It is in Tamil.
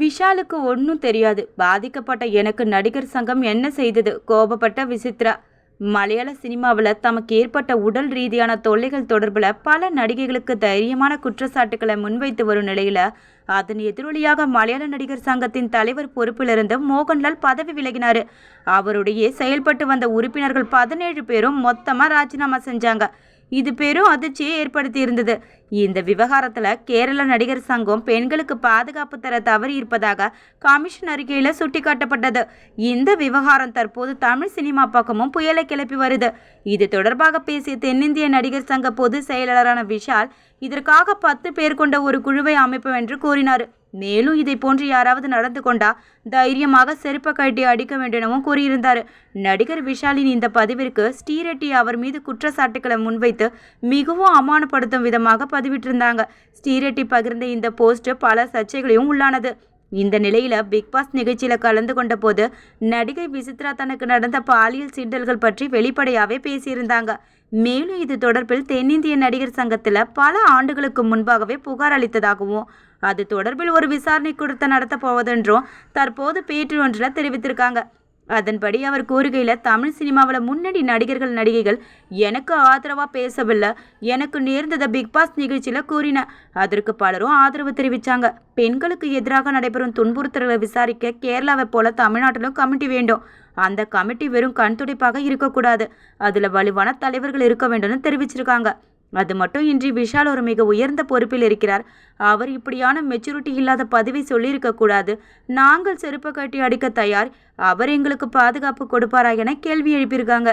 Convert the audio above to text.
விஷாலுக்கு ஒன்றும் தெரியாது. பாதிக்கப்பட்ட எனக்கு நடிகர் சங்கம் என்ன செய்தது? கோபப்பட்ட விசித்ரா. மலையாள சினிமாவில் தமக்கு ஏற்பட்ட உடல் ரீதியான தொல்லைகள் தொடர்பில் பல நடிகைகளுக்கு தைரியமான குற்றச்சாட்டுக்களை முன்வைத்து வரும் நிலையில் அதன் எதிரொலியாக மலையாள நடிகர் சங்கத்தின் தலைவர் பொறுப்பிலிருந்து மோகன்லால் பதவி விலகினார். அவருடைய செயல்பட்டு வந்த உறுப்பினர்கள் பதினேழு பேரும் மொத்தமாக ராஜினாமா செஞ்சாங்க. இது பெரும் அதிர்ச்சியை ஏற்படுத்தி இருந்தது இந்த விவகாரத்தில் கேரள நடிகர் சங்கம் பெண்களுக்கு பாதுகாப்பு தர தவறி இருப்பதாக கமிஷன் அறிக்கையில் சுட்டிக்காட்டப்பட்டது. இந்த விவகாரம் தற்போது தமிழ் சினிமா பக்கமும் புயலை கிளப்பி வருது. இது தொடர்பாக பேசிய தென்னிந்திய நடிகர் சங்க பொதுச் செயலாளரான விஷால் இதற்காக பத்து பேர் கொண்ட ஒரு குழுவை அமைப்போம் என்று கூறினார். மேலும் இதை போன்று யாராவது நடந்து கொண்டா தைரியமாக செருப்ப கட்டி அடிக்க வேண்டும் கூறியிருந்தார். நடிகர் விஷாலின் இந்த பதிவிற்கு ஸ்ரீரெட்டி அவர் மீது குற்றச்சாட்டுக்களை முன்வைத்து மிகவும் அவமானப்படுத்தும் விதமாக பதிவிட்டிருந்தாங்க. ஸ்ரீரெட்டி பகிர்ந்த இந்த போஸ்ட் பல சர்ச்சைகளையும் உள்ளானது. இந்த நிலையில பிக்பாஸ் நிகழ்ச்சியில கலந்து கொண்ட போது நடிகை விசித்ரா தனக்கு நடந்த பாலியல் சீண்டல்கள் பற்றி வெளிப்படையாவே பேசியிருந்தாங்க. மேலும் இது தொடர்பில் தென்னிந்திய நடிகர் சங்கத்தில் பல ஆண்டுகளுக்கு முன்பாகவே புகார் அளித்ததாகவும் அது தொடர்பில் ஒரு விசாரணை கொடுத்த நடத்த போவதென்றும் தற்போது பேட்டி ஒன்றில் தெரிவித்திருக்காங்க. அதன்படி அவர் கூறுகையில் தமிழ் சினிமாவில் முன்னணி நடிகர்கள் நடிகைகள் எனக்கு ஆதரவாக பேசவில்லை எனக்கு நேர்ந்ததை பிக் பாஸ் நிகழ்ச்சியில் கூறினேன் அதற்கு பலரும் ஆதரவு தெரிவித்தாங்க பெண்களுக்கு எதிராக நடைபெறும் துன்புறுத்தல்களை விசாரிக்க கேரளாவை போல தமிழ்நாட்டிலும் கமிட்டி வேண்டும். அந்த கமிட்டி வெறும் கண்துடைப்பாக இருக்கக்கூடாது. அதில் வலுவான தலைவர்கள் இருக்க வேண்டும்னு தெரிவிச்சிருக்காங்க. அது மட்டும் இன்றி விஷால் ஒரு மிக உயர்ந்த பொறுப்பில் இருக்கிறார். அவர் இப்படியான மெச்சூரிட்டி இல்லாத பதவி சொல்லியிருக்கக்கூடாது நாங்கள் செருப்பை கட்டி அடிக்க தயார். அவர் எங்களுக்கு பாதுகாப்பு கொடுப்பாரா என கேள்வி எழுப்பியிருக்காங்க.